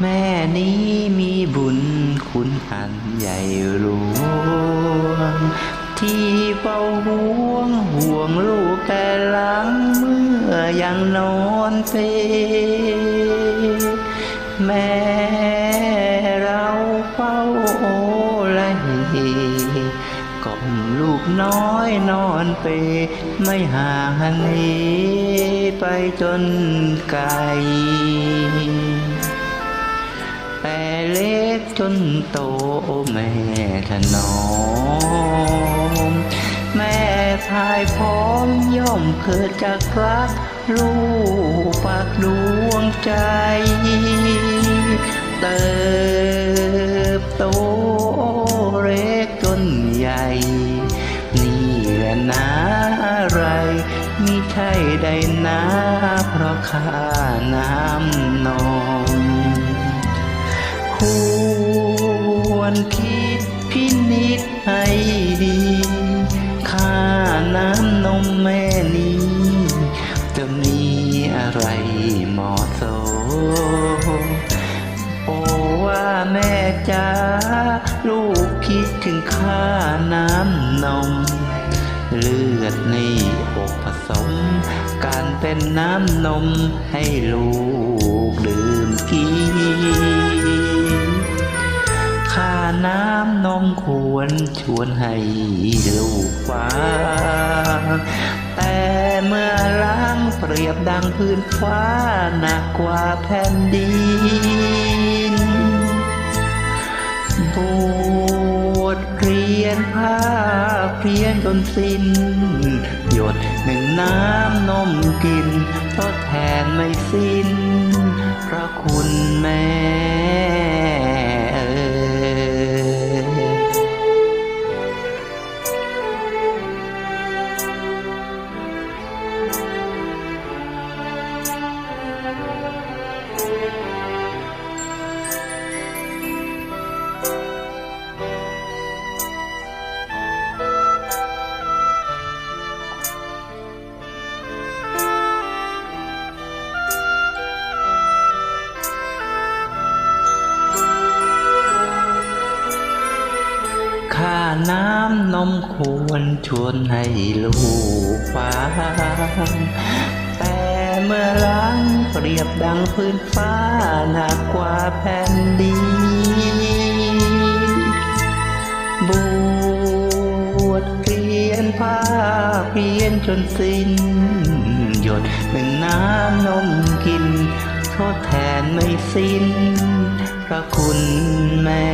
แม่นี้มีบุญคุณอันใหญ่หลวง ที่เฝ้าห่วงห่วงลูกแต่หลังเมื่อยังนอนเปแม่เราเฝ้าโอละเฮกล่อมลูกน้อยนอนเปไม่ห่างหนีไปจนไกล แต่เล็กจนโตแม่ถนอม แม่พายพร้อมย่อมเกิดจากรักลูกปากดวงใจ เติบโตเล็กจนใหญ่ นี่แหละนะอะไรมิใช่ใดนะเพราะข้าน้ำนม ควรคิดพินิจให้ดี ค่าน้ำนมแม่นี้ จะมีอะไรเหมาะสมโอ้ว่าแม่จ้าลูกคิดถึงค่าน้ำนม เลือดในอกผสม การเป็นน้ำนมให้ลูกดื่มกิน น้ำนมควรชวนให้ลูกฟังแต่เมื่อล้างเปรียบดังพื้นฟ้าหนักกว่าแผ่นดินบวชเรียนภาคเพียนจนสิ้น หยดหนึ่งน้ำนมกินทดแทนไม่สิ้นพระคุณแม่ ค่าน้ำนมควรชวนให้ลูกฟังแต่เมื่อล้างเปรียบดังพื้นฟ้าหนักกว่าแผ่นดินบวชเรียนผ้าเพียนจนสิ้น หยดหนึ่งน้ำนมกินทดแทนไม่สิ้นพระคุณแม่